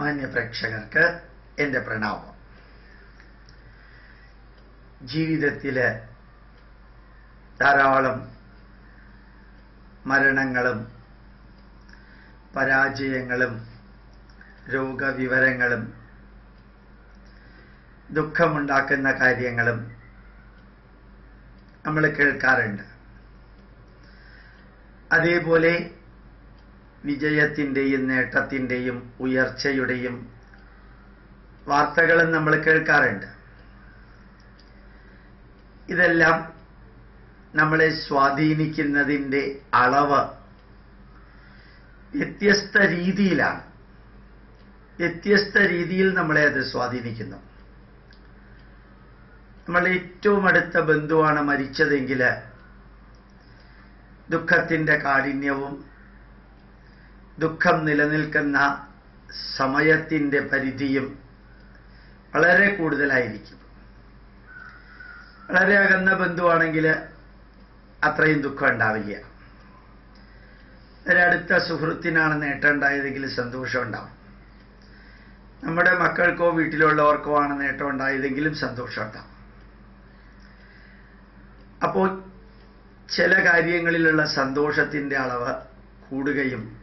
മാന്യ പ്രേക്ഷകർക്ക് എന്റെ പ്രണാമം. ജീവിതത്തിൽ ധാരാളം മരണങ്ങളും പരാജയങ്ങളും രോഗവിവരങ്ങളും ദുഃഖമുണ്ടാക്കുന്ന കാര്യങ്ങളും നമ്മൾ കേൾക്കാറുണ്ട്. അതേപോലെ വിജയത്തിന്റെയും നേട്ടത്തിന്റെയും ഉയർച്ചയുടെയും വാർത്തകളും നമ്മൾ കേൾക്കാറുണ്ട്. ഇതെല്ലാം നമ്മളെ സ്വാധീനിക്കുന്നതിന്റെ അളവ് വ്യത്യസ്ത രീതിയിലാണ്. വ്യത്യസ്ത രീതിയിൽ നമ്മളെ അത് സ്വാധീനിക്കുന്നു. നമ്മൾ ഏറ്റവും അടുത്ത ബന്ധുവാണ് മരിച്ചതെങ്കിൽ ദുഃഖത്തിന്റെ കാഠിന്യവും ദുഃഖം നിലനിൽക്കുന്ന സമയത്തിന്റെ പരിധിയും വളരെ കൂടുതലായിരിക്കും. വളരെ അകന്ന ബന്ധുവാണെങ്കിൽ അത്രയും ദുഃഖം ഉണ്ടാവില്ല. ഒരടുത്ത സുഹൃത്തിനാണ് നേട്ടം ഉണ്ടായതെങ്കിൽ സന്തോഷം ഉണ്ടാവും. നമ്മുടെ മക്കൾക്കോ വീട്ടിലുള്ളവർക്കോ ആണ് നേട്ടം ഉണ്ടായതെങ്കിലും സന്തോഷം ഉണ്ടാവും. അപ്പോൾ ചില കാര്യങ്ങളിലുള്ള സന്തോഷത്തിന്റെ അളവ് കൂടുകയും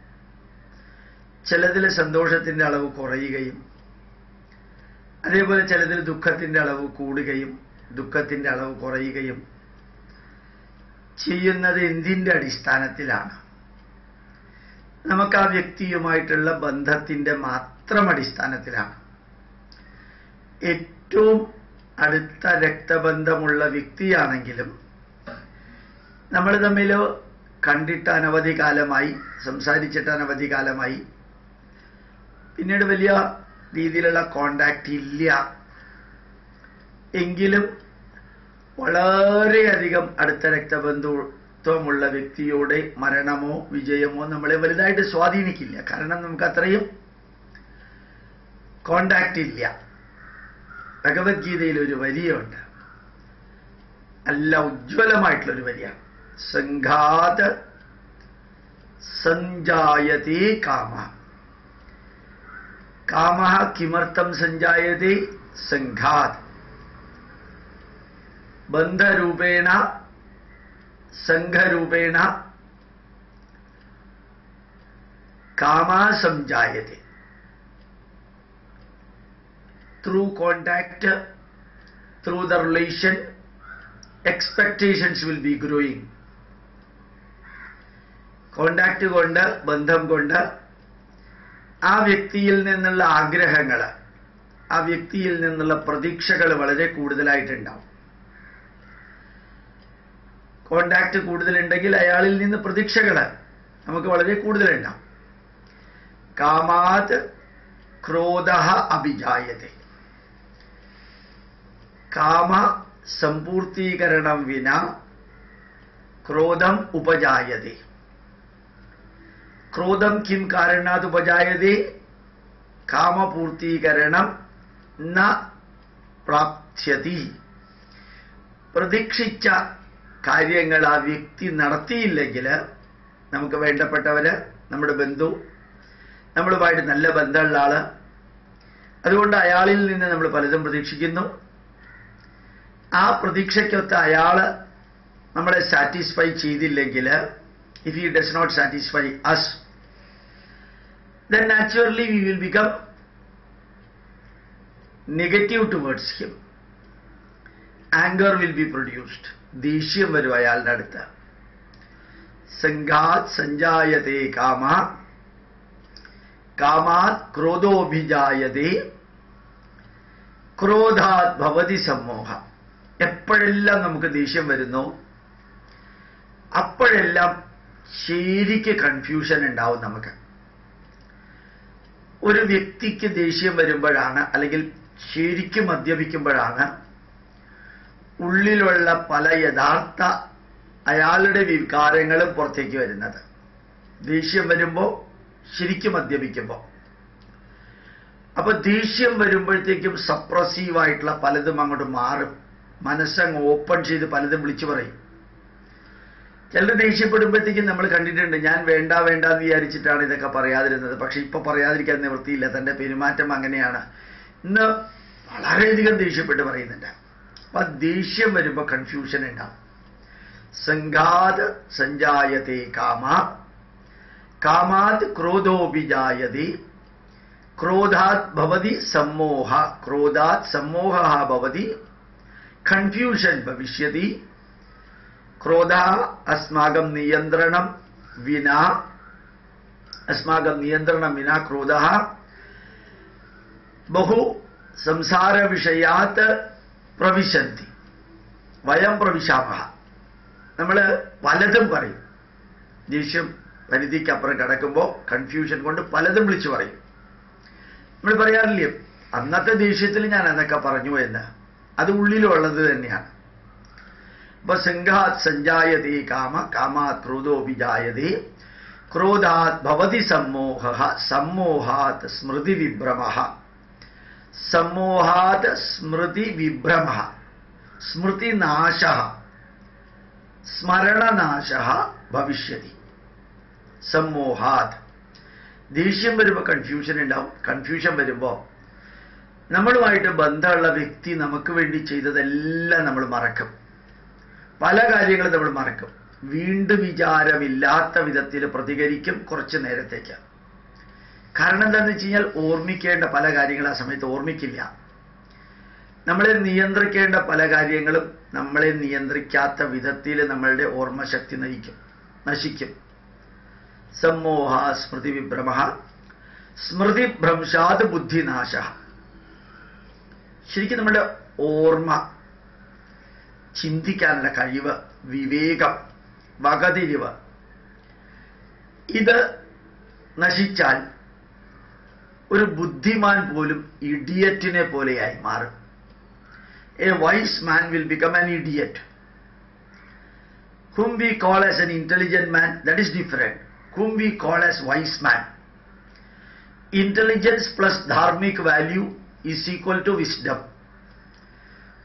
ചിലതിൽ സന്തോഷത്തിന്റെ അളവ് കുറയുകയും അതേപോലെ ചിലതിൽ ദുഃഖത്തിന്റെ അളവ് കൂടുകയും ദുഃഖത്തിന്റെ അളവ് കുറയുകയും ചെയ്യുന്നത് എന്തിന്റെ അടിസ്ഥാനത്തിലാണ്? നമുക്ക് ആ വ്യക്തിയുമായിട്ടുള്ള ബന്ധത്തിന്റെ മാത്രം അടിസ്ഥാനത്തിലാണ്. ഏറ്റവും അടുത്ത രക്തബന്ധമുള്ള വ്യക്തിയാണെങ്കിലും നമ്മൾ തമ്മിൽ കണ്ടിട്ട് അനവധി കാലമായി സംസാരിച്ചിട്ട് അനവധി കാലമായി പിന്നീട് വലിയ രീതിയിലുള്ള കോണ്ടാക്റ്റ് ഇല്ല. എങ്കിലും വളരെയധികം അടുത്ത രക്തബന്ധുത്വമുള്ള വ്യക്തിയുടെ മരണമോ വിജയമോ നമ്മളെ വലുതായിട്ട് സ്വാധീനിക്കില്ല. കാരണം നമുക്ക് അത്രയും കോണ്ടാക്റ്റ് ഇല്ല. ഭഗവത്ഗീതയിൽ ഒരു വരിയുണ്ട്. നല്ല ഉജ്ജ്വലമായിട്ടുള്ളൊരു വരിയാണ്. സംഘാത് സഞ്ജായതേ കാമ. കാമ കിമർത്ഥം സഞ്ജായതേ സംഘാത് ബന്ധരൂപേണ സംഘരൂപേണ കാമാ സംജായത്തെ through contact through the relation expectations will be growing contact കൊണ്ട് ബന്ധം കൊണ്ട് ആ വ്യക്തിയിൽ നിന്നുള്ള ആഗ്രഹങ്ങൾ ആ വ്യക്തിയിൽ നിന്നുള്ള പ്രതീക്ഷകൾ വളരെ കൂടുതലായിട്ടുണ്ടാവും. കോണ്ടാക്ട് കൂടുതലുണ്ടെങ്കിൽ അയാളിൽ നിന്ന് പ്രതീക്ഷകൾ നമുക്ക് വളരെ കൂടുതലുണ്ടാവും. കാമാത് ക്രോധ അഭിജായത. കാമ സമ്പൂർത്തീകരണം വിന ക്രോധം ഉപജായതേ. ക്രോധം കിം കാരണാത് ഉപജായതേ കാമപൂർത്തീകരണം പ്രാപ്സ്യതി. പ്രതീക്ഷിച്ച കാര്യങ്ങൾ ആ വ്യക്തി നടത്തിയില്ലെങ്കിൽ നമുക്ക് വേണ്ടപ്പെട്ടവര് നമ്മുടെ ബന്ധു നമ്മളുമായിട്ട് നല്ല ബന്ധമുള്ള ആൾ. അതുകൊണ്ട് അയാളിൽ നിന്ന് നമ്മൾ പലതും പ്രതീക്ഷിക്കുന്നു. ആ പ്രതീക്ഷയ്ക്കൊത്ത് അയാൾ നമ്മളെ സാറ്റിസ്ഫൈ ചെയ്തില്ലെങ്കിൽ if he does not satisfy us then naturally we will become negative towards him. Anger will be produced. ദേഷ്യം വരും അയാളുടെ അടുത്ത് സംഘാത് സഞ്ജായതേ കാമ കാമാത് ക്രോധോഭിജായതേ ക്രോധാത് ഭവതി സമ്മോഹ എപ്പോഴെല്ലാം നമുക്ക് ദേഷ്യം വരുന്നു അപ്പോഴെല്ലാം ശരിക്ക് കൺഫ്യൂഷൻ ഉണ്ടാവും നമുക്ക്. ഒരു വ്യക്തിക്ക് ദേഷ്യം വരുമ്പോഴാണ് അല്ലെങ്കിൽ ശരിക്കും മദ്യപിക്കുമ്പോഴാണ് ഉള്ളിലുള്ള പല യഥാർത്ഥ അയാളുടെ വികാരങ്ങളും പുറത്തേക്ക് വരുന്നത്. ദേഷ്യം വരുമ്പോൾ ശരിക്കും മദ്യപിക്കുമ്പോൾ അപ്പൊ ദേഷ്യം വരുമ്പോഴത്തേക്കും സപ്രസീവായിട്ടുള്ള പലതും അങ്ങോട്ട് മാറും. മനസ്സങ്ങ് ഓപ്പൺ ചെയ്ത് പലതും വിളിച്ചു പറയും. ചിലർ ദേഷ്യപ്പെടുമ്പോഴത്തേക്കും നമ്മൾ കണ്ടിട്ടുണ്ട് ഞാൻ വേണ്ട വേണ്ട എന്ന് വിചാരിച്ചിട്ടാണ് ഇതൊക്കെ പറയാതിരുന്നത്. പക്ഷെ ഇപ്പൊ പറയാതിരിക്കാൻ നിവൃത്തിയില്ല. തന്റെ പെരുമാറ്റം അങ്ങനെയാണ്. ഇന്ന് വളരെയധികം ദേഷ്യപ്പെട്ട് പറയുന്നുണ്ട്. അപ്പൊ ദേഷ്യം വരുമ്പോ കൺഫ്യൂഷൻ ഉണ്ടാവും. സംഘാത് സഞ്ജായതേ കാമാ കാമാത് ക്രോധോപിജായതി ക്രോധാത് ഭവതി സമ്മോഹ. ക്രോധാത് സമ്മോഹ ഭവതി. കൺഫ്യൂഷൻ ഭവിഷ്യതി. ക്രോധ അസ്മാകം നിയന്ത്രണം വിന അസ്മാകം നിയന്ത്രണം വിന ക്രോധ. ബഹു സംസാര വിഷയാത്ത് പ്രവിശന്തി. വയം പ്രവിശാമ നമ്മൾ പലതും പറയും. ദേഷ്യം പരിധിക്കപ്പുറം കിടക്കുമ്പോൾ കൺഫ്യൂഷൻ കൊണ്ട് പലതും വിളിച്ചു പറയും. നമ്മൾ പറയാറില്ലേ അന്നത്തെ ദേഷ്യത്തിൽ ഞാൻ അതൊക്കെ പറഞ്ഞു എന്ന്. അത് ഉള്ളിലുള്ളത് തന്നെയാണ്. സഞ്ജായതി സഞ്ജായതേ കാമ കാമാത് ക്രോധോ വിജായതേ ക്രോധാത് ഭവതി സമ്മോഹ സമ്മോഹാത് സ്മൃതി വിഭ്രമ സമ്മോഹാത് സ്മൃതി വിഭ്രമ സ്മൃതിനാശ സ്മരണനാശ ഭവിഷ്യതി. സമ്മോഹാത്. ദേഷ്യം വരുമ്പോൾ കൺഫ്യൂഷൻ ഉണ്ടാവും കൺഫ്യൂഷൻ വരുമ്പോൾ നമ്മളുമായിട്ട് ബന്ധമുള്ള വ്യക്തി നമുക്ക് വേണ്ടി ചെയ്തതെല്ലാം നമ്മൾ മറക്കും. പല കാര്യങ്ങളും നമ്മൾ മറക്കും. വീണ്ടും വിചാരമില്ലാത്ത വിധത്തിൽ പ്രതികരിക്കും കുറച്ച് നേരത്തേക്ക്. കാരണം എന്താണെന്ന് വെച്ച് കഴിഞ്ഞാൽ ഓർമ്മിക്കേണ്ട പല കാര്യങ്ങളും ആ സമയത്ത് ഓർമ്മിക്കില്ല. നമ്മളെ നിയന്ത്രിക്കേണ്ട പല കാര്യങ്ങളും നമ്മളെ നിയന്ത്രിക്കാത്ത വിധത്തിൽ നമ്മളുടെ ഓർമ്മശക്തി നയിക്കും നശിക്കും. സമ്മോഹ സ്മൃതി വിഭ്രമ സ്മൃതി ഭ്രംശാത് ബുദ്ധിനാശ ശരിക്കും നമ്മുടെ ഓർമ്മ ചിന്തിക്കാനുള്ള കഴിവ് വിവേകം വകതിരിവ് ഇത് നശിച്ചാൽ ഒരു ബുദ്ധിമാൻ പോലും ഇഡിയറ്റിനെ പോലെയായി മാറും a wise man will become an idiot whom we call as an intelligent man, that is different. Whom we call as wise man. Intelligence plus dharmic value is equal to wisdom.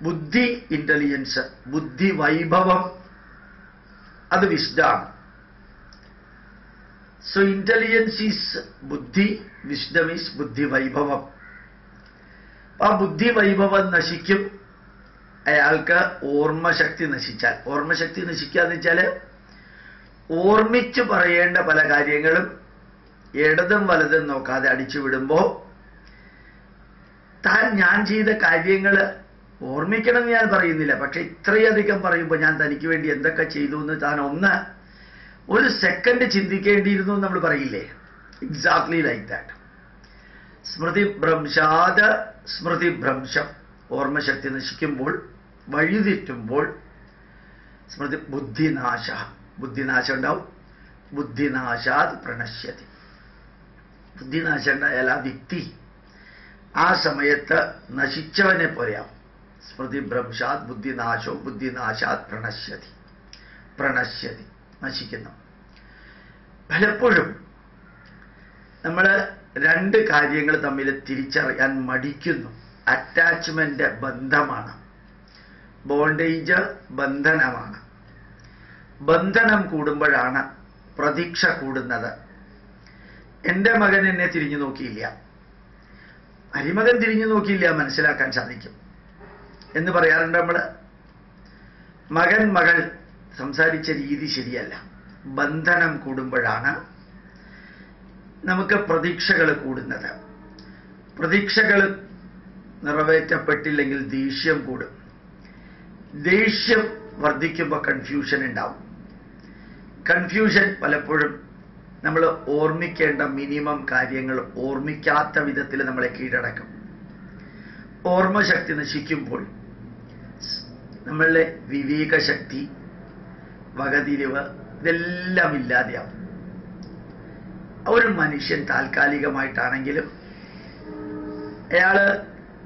ബുദ്ധി intelligence ബുദ്ധി വൈഭവം. അത് വിസ്ഡാണ് so intelligence is ബുദ്ധി wisdom is ബുദ്ധി വൈഭവം. ആ ബുദ്ധി വൈഭവം നശിക്കും. അയാൾക്ക് ഓർമ്മശക്തി നശിച്ചാൽ. ഓർമ്മശക്തി നശിക്കുക എന്ന് വെച്ചാൽ ഓർമ്മിച്ച് പറയേണ്ട പല കാര്യങ്ങളും ഇടതും വലതും നോക്കാതെ അടിച്ചു വിടുമ്പോ താൻ ഞാൻ ചെയ്ത കാര്യങ്ങൾ ഓർമ്മിക്കണം ഞാൻ പറയുന്നില്ല. പക്ഷെ ഇത്രയധികം പറയുമ്പോൾ ഞാൻ തനിക്ക് വേണ്ടി എന്തൊക്കെ ചെയ്തു എന്ന് താൻ ഒന്ന് ഒരു സെക്കൻഡ് ചിന്തിക്കേണ്ടിയിരുന്നു നമ്മൾ പറയില്ലേ? എക്സാക്ട്ലി ലൈക്ക് ദാറ്റ് സ്മൃതി ഭ്രംശാത് സ്മൃതി ഭ്രംശം ഓർമ്മശക്തി നശിക്കുമ്പോൾ വഴിതെറ്റുമ്പോൾ സ്മൃതി ബുദ്ധിനാശ ബുദ്ധിനാശം ഉണ്ടാവും. ബുദ്ധിനാശാത് പ്രണശ്യതി. ബുദ്ധിനാശം ഉണ്ടായാൽ ആ വ്യക്തി ആ സമയത്ത് നശിച്ചവനെ പോലെയാവും. സ്മൃതി ഭ്രംശാത് ബുദ്ധിനാശോ ബുദ്ധിനാശാത് പ്രണശ്യതി. പ്രണശ്യതി. നശിക്കുന്നു. പലപ്പോഴും നമ്മൾ രണ്ട് കാര്യങ്ങൾ തമ്മിൽ തിരിച്ചറിയാൻ മടിക്കുന്നു. അറ്റാച്ച്മെന്റ് ബന്ധമാണ്. ബോണ്ടേജ് ബന്ധനമാണ്. ബന്ധനം കൂടുമ്പോഴാണ് പ്രതീക്ഷ കൂടുന്നത്. എന്റെ മകൻ എന്നെ തിരിഞ്ഞു നോക്കിയില്ല. അരിമകൻ തിരിഞ്ഞു നോക്കിയില്ല മനസ്സിലാക്കാൻ സാധിക്കും. എന്ന് പറയാറുണ്ട് നമ്മൾ മകൻ മകൾ സംസാരിച്ച രീതി ശരിയല്ല. ബന്ധനം കൂടുമ്പോഴാണ് നമുക്ക് പ്രതീക്ഷകൾ കൂടുന്നത്. പ്രതീക്ഷകൾ നിറവേറ്റപ്പെട്ടില്ലെങ്കിൽ ദേഷ്യം കൂടും. ദേഷ്യം വർദ്ധിക്കുമ്പോൾ കൺഫ്യൂഷൻ ഉണ്ടാവും. കൺഫ്യൂഷൻ പലപ്പോഴും നമ്മൾ ഓർമ്മിക്കേണ്ട മിനിമം കാര്യങ്ങൾ ഓർമ്മിക്കാത്ത വിധത്തിൽ നമ്മളെ കീഴടക്കും. ഓർമ്മശക്തി നശിക്കുമ്പോൾ നമ്മളുടെ വിവേകശക്തി വകതിരിവ് ഇതെല്ലാം ഇല്ലാതെയാവും ഒരു മനുഷ്യൻ താൽക്കാലികമായിട്ടാണെങ്കിലും അയാൾ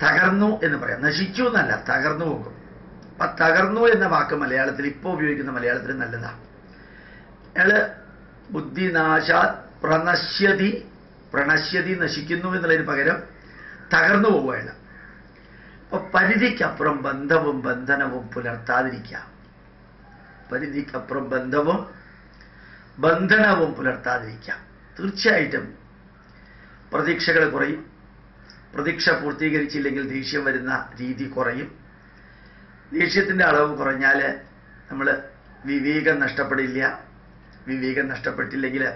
തകർന്നു എന്ന് പറയാം. നശിച്ചു എന്നല്ല തകർന്നു പോകും. അപ്പൊ തകർന്നു എന്ന വാക്ക് മലയാളത്തിൽ ഇപ്പോൾ ഉപയോഗിക്കുന്ന മലയാളത്തിൽ നല്ലതാണ് അയാൾ ബുദ്ധിനാശാ പ്രണശ്യതി പ്രണശ്യതി നശിക്കുന്നു എന്നുള്ളതിന് പകരം തകർന്നു പോവുകയാണ് അപ്പൊ പരിധിക്കപ്പുറം ബന്ധവും ബന്ധനവും പുലർത്താതിരിക്കാം. പരിധിക്കപ്പുറം ബന്ധവും ബന്ധനവും പുലർത്താതിരിക്കാം. തീർച്ചയായിട്ടും പ്രതീക്ഷകൾ കുറയും. പ്രതീക്ഷ പൂർത്തീകരിച്ചില്ലെങ്കിൽ ദേഷ്യം വരുന്ന രീതി കുറയും. ദേഷ്യത്തിന്റെ അളവ് കുറഞ്ഞാൽ നമ്മൾ വിവേകം നഷ്ടപ്പെടില്ല. വിവേകം നഷ്ടപ്പെട്ടില്ലെങ്കിൽ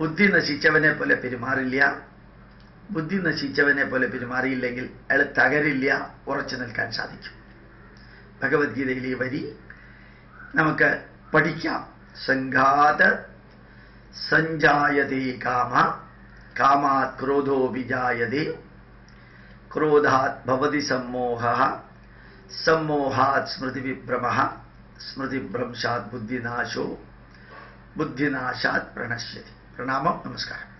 ബുദ്ധി നശിച്ചവനെ പോലെ പെരുമാറില്ല. ബുദ്ധി നശിച്ചവനെ പോലെ പെരുമാറിയില്ലെങ്കിൽ അയാൾ തകരില്ല ഉറച്ചു നിൽക്കാൻ സാധിക്കും. ഭഗവത്ഗീതയിലെ ഈ വരി നമുക്ക് പഠിക്കാം. സംഘാത സഞ്ജായതേ കാമ കാമാത് ക്രോധോ വിജായതേ ക്രോധാത് ഭവതി സമ്മോഹ സമ്മോഹാത് സ്മൃതി വിഭ്രമ സ്മൃതി സ്മൃതിഭ്രംശാത് ബുദ്ധിനാശോ ബുദ്ധിനാശാത് പ്രണശ്യതി. പ്രണാമം നമസ്കാരം.